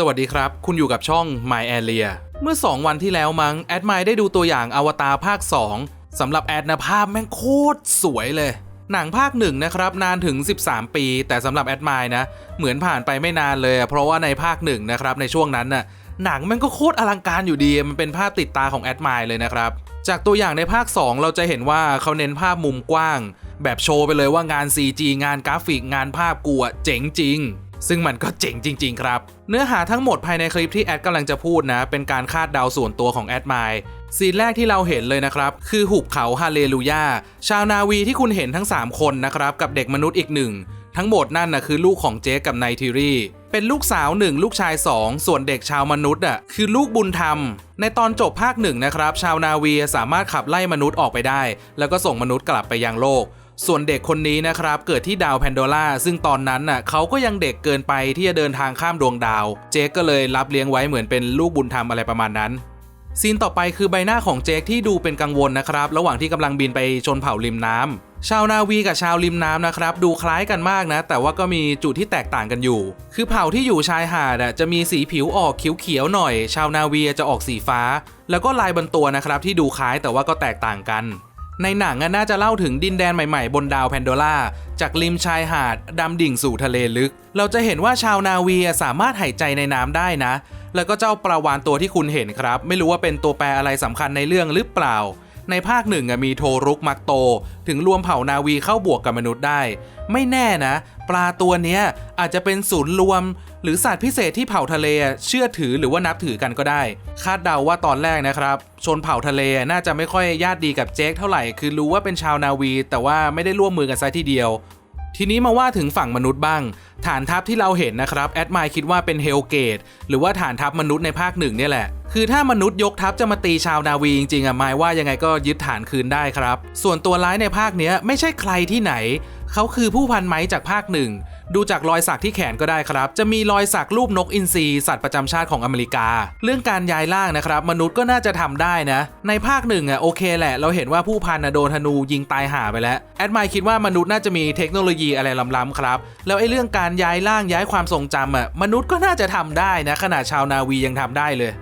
สวัสดีครับ คุณอยู่กับช่อง My Area เมื่อ 2 วันที่แล้วมั้ง แอดมายได้ดูตัวอย่างอวตารภาค 2สำหรับแอดนะภาพแม่งโคตรสวยเลย หนังภาคหนึ่งนะครับ นานถึง 13 ปี แต่สำหรับแอดมายนะ เหมือนผ่านไปไม่นานเลย เพราะว่าในภาคหนึ่งนะครับ ในช่วงนั้นน่ะหนังแม่งก็โคตรอลังการอยู่ดี มันเป็นภาพติดตาของแอดมายเลยนะครับ จากตัวอย่างในภาค 2 เราจะเห็นว่าเขาเน้นภาพมุมกว้าง แบบโชว์ไปเลยว่างาน CG งานกราฟิกงานภาพกูอะเจ๋งจริง ซึ่งมันก็เจ๋งจริง ๆ ครับ เนื้อหาทั้งหมดภายในคลิปที่แอดกำลังจะพูดนะ เป็นการคาดเดาส่วนตัวของแอดมล์ซีนแรกที่เราเห็นเลยนะครับ คือหุบเขาฮาเลลูยาชาวนาวีที่คุณเห็นทั้ง 3 คนนะครับ กับเด็กมนุษย์อีกหนึ่งทั้งหมดนั่นนะคือลูกของเจ๊กับไนทีรีเป็นลูกสาวหนึ่งลูกชาย 2 ส่วนเด็กชาวมนุษย์อะคือลูกบุญธรรม ในตอนจบภาคหนึ่งนะครับ ชาวนาวีสามารถขับไล่มนุษย์ออกไปได้ แล้วก็ส่งมนุษย์กลับไปยังโลก ส่วนเด็กคนนี้นะครับเกิดที่ดาวแพนโดล่าซึ่งตอนนั้นน่ะเขาก็ยังเด็กเกินไปที่จะเดินทางข้ามดวงดาว เจคก็เลยรับเลี้ยงไว้เหมือนเป็นลูกบุญธรรมอะไรประมาณนั้นซีนต่อไปคือใบหน้าของเจคที่ดูเป็นกังวลนะครับ ระหว่างที่กำลังบินไปชนเผ่าริมน้ำชาวนาวีกับชาวริมน้ำนะครับ ดูคล้ายกันมากนะ แต่ว่าก็มีจุดที่แตกต่างกันอยู่ คือเผ่าที่อยู่ชายหาดอะจะมีสีผิวออกเขียวๆหน่อย ชาวนาวีจะออกสีฟ้า แล้วก็ลายบนตัวนะครับที่ดูคล้ายแต่ว่าก็แตกต่างกัน ในหนังน่าจะเล่าถึงดินแดนใหม่ๆ บนดาวแพนโดล่าจากริมชายหาดดำดิ่งสู่ทะเลลึก เราจะเห็นว่าชาวนาวีสามารถหายใจในน้ำได้นะ แล้วก็เจ้าปลาวานตัวที่คุณเห็นครับ ไม่รู้ว่าเป็นตัวแปรอะไรสำคัญในเรื่องหรือเปล่า ในภาคหนึ่งมีโทรุกมักโต ถึงรวมเผ่านาวีเข้าบวกกับมนุษย์ได้ ไม่แน่นะ ปลาตัวนี้อาจจะเป็นศูนย์รวม หรือสัตว์พิเศษที่เผ่าทะเลเชื่อถือหรือว่านับถือกันก็ได้ คาดเดาว่าตอนแรกนะครับ ชนเผ่าทะเลน่าจะไม่ค่อยญาติดีกับเจคเท่าไหร่ คือรู้ว่าเป็นชาวนาวี แต่ว่าไม่ได้ร่วมมือกันซะทีเดียว ทีนี้มาว่าถึงฝั่งมนุษย์บ้าง ฐานทัพที่เราเห็นนะครับแอดมายคิดว่าเป็นเฮลเกตหรือว่าฐานทัพมนุษย์ในภาคหนึ่งเนี่ยแหละ คือถ้ามนุษย์ยกทัพจะมาตีชาวนาวีจริงๆอะมายว่ายังไงก็ยึดฐานคืนได้ครับ ส่วนตัวร้ายในภาคเนี้ยไม่ใช่ใครที่ไหน เขาคือผู้พันไม้จากภาคหนึ่ง ดูจากรอยสักที่แขนก็ได้ครับ จะมีรอยสักรูปนกอินทรีสัตว์ประจำชาติของอเมริกา เรื่องการย้ายล่างนะครับ มนุษย์ก็น่าจะทำได้นะ ในภาคหนึ่งอะโอเคแหละ เราเห็นว่าผู้พันนะโดนธนูยิงตายหาไปแล้ว แอดมายคิดว่ามนุษย์น่าจะมีเทคโนโลยีอะไรล้ำๆครับ แล้วไอ้เรื่องการย้ายล่างย้ายความทรงจำอะมนุษย์ก็น่าจะทำได้นะขนาดชาวนาวียังทำได้เลย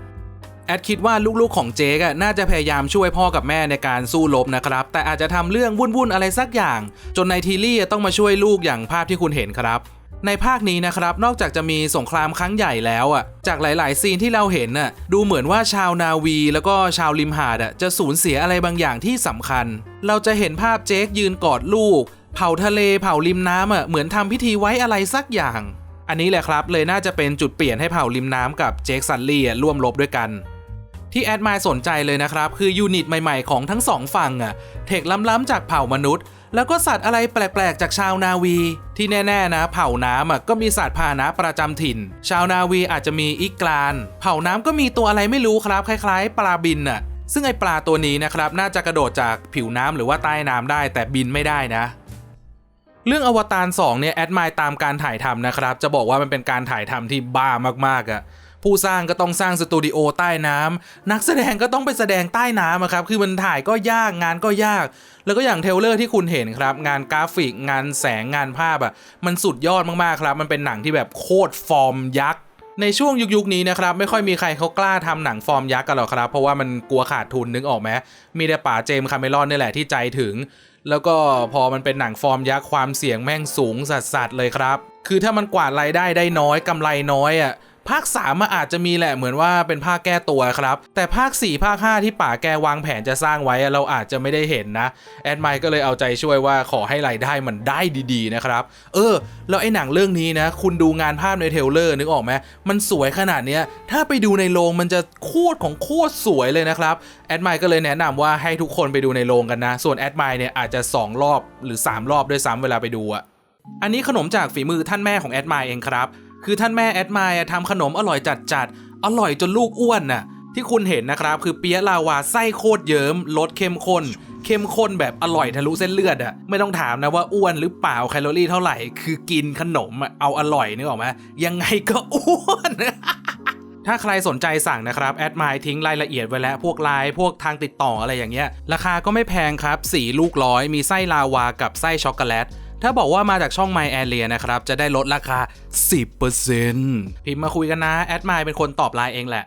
แอดคิดว่าลูกๆของเจกน่าจะพยายามช่วยพ่อกับแม่ในการสู้รบนะครับ แต่อาจจะทำเรื่องวุ่นๆอะไรสักอย่าง จนในทีลี่ต้องมาช่วยลูกอย่างภาพที่คุณเห็นครับ ในภาคนี้นะครับ นอกจากจะมีสงครามครั้งใหญ่แล้วอะ จากหลาย ๆ ซีนที่เราเห็นน่ะ ดูเหมือนว่าชาวนาวี แล้วก็ชาวริมหาดอะจะสูญเสียอะไรบางอย่างที่สำคัญ เราจะเห็นภาพเจคยืนกอดลูก เผาทะเลเผาริมน้ำอะเหมือนทำพิธีไว้อะไรสักอย่าง อันนี้แหละครับเลยน่าจะเป็นจุดเปลี่ยนให้เผาริมน้ำกับเจคซันลี่ร่วมรบด้วยกัน ที่แอดมายสนใจเลยนะครับ คือยูนิตใหม่ๆของทั้งสองฝั่งอะเทคล้ำๆจากเผ่ามนุษย์ แล้วก็สัตว์อะไรแปลกๆ จากชาวนาวี ที่แน่ๆนะ เผ่าน้ำอะก็มีสัตว์พาหนะประจำถิ่น ชาวนาวีอาจจะมีอิกลาน เผ่าน้ำก็มีตัวอะไรไม่รู้ครับคล้าย ๆ ปลาบินอะซึ่งไอปลาตัวนี้นะครับน่าจะกระโดดจากผิวน้ำหรือว่าใต้น้ำได้แต่บินไม่ได้นะเรื่องอวตาร2เนี่ยแอดมายตามการถ่ายทำนะครับ จะบอกว่ามันเป็นการถ่ายทำที่บ้ามากๆอะ ผู้สร้างก็ต้องสร้างสตูดิโอใต้น้ำนักแสดงก็ต้องไปแสดงใต้น้ำอะครับคือมันถ่ายก็ยากงานก็ยาก แล้วก็อย่างเทเลอร์ที่คุณเห็นครับ งานกราฟิก งานแสงงานภาพอะมันสุดยอดมากๆครับมันเป็นหนังที่แบบโคตรฟอร์มยักษ์ในช่วงยุคๆนี้นะครับไม่ค่อยมีใครเขากล้าทำหนังฟอร์มยักษ์กันหรอกครับ เพราะว่ามันกลัวขาดทุนนึกออกไหมมีแต่ป๋าเจมส์คาเมรอนนี่แหละที่ใจถึง แล้วก็พอมันเป็นหนังฟอร์มยักษ์ความเสี่ยงแม่งสูงสัสๆเลยครับ คือถ้ามันกวาดรายได้ได้น้อยกำไรน้อยอะ ภาค3มาอาจจะมีแหละเหมือนว่าเป็นภาคแก้ตัวครับ แต่ภาค 4 ภาค 5 ที่ป่าแกวางแผนจะสร้างไว้เราอาจจะไม่ได้เห็นนะ แอดไมค์ก็เลยเอาใจช่วยว่าขอให้รายได้มันได้ดีๆนะครับ เออ แล้วไอ้หนังเรื่องนี้นะ คุณดูงานภาพในเทลเลอร์นึกออกไหมมันสวยขนาดเนี้ย ถ้าไปดูในโรงมันจะโคตรของโคตรสวยเลยนะครับ แอดไมค์ก็เลยแนะนำว่าให้ทุกคนไปดูในโรงกันนะ ส่วนแอดไมค์เนี่ยอาจจะ 2 รอบหรือ 3 รอบด้วยซ้ำเวลาไปดูอะอันนี้ขนมจากฝีมือท่านแม่ของแอดมายเองครับ คือท่านแม่แอดมายทำขนมอร่อยจัดๆอร่อยจนลูกอ้วนน่ะที่คุณเห็นนะครับคือเปี๊ยะลาวาไส้โคตรเยิ้มรสเข้มข้นเข้มข้นแบบอร่อยทะลุเส้นเลือดอะไม่ต้องถามนะว่าอ้วนหรือเปล่าแคลอรี่เท่าไหร่ คือกินขนมอะเอาอร่อยนึกออกไหมยังไงก็อ้วนถ้าใครสนใจสั่งนะครับ แอดมายทิ้งรายละเอียดไว้แล้วพวกไลน์พวกทางติดต่ออะไรอย่างเงี้ย ราคาก็ไม่แพงครับ 4 ลูกร้อยมีไส้ลาวากับไส้ช็อกโกแลต ถ้าบอกว่ามาจากช่อง My Area นะครับ จะได้ลดราคา 10%พิมพ์มาคุยกันนะ แอดมายเป็นคนตอบไลน์เองแหละ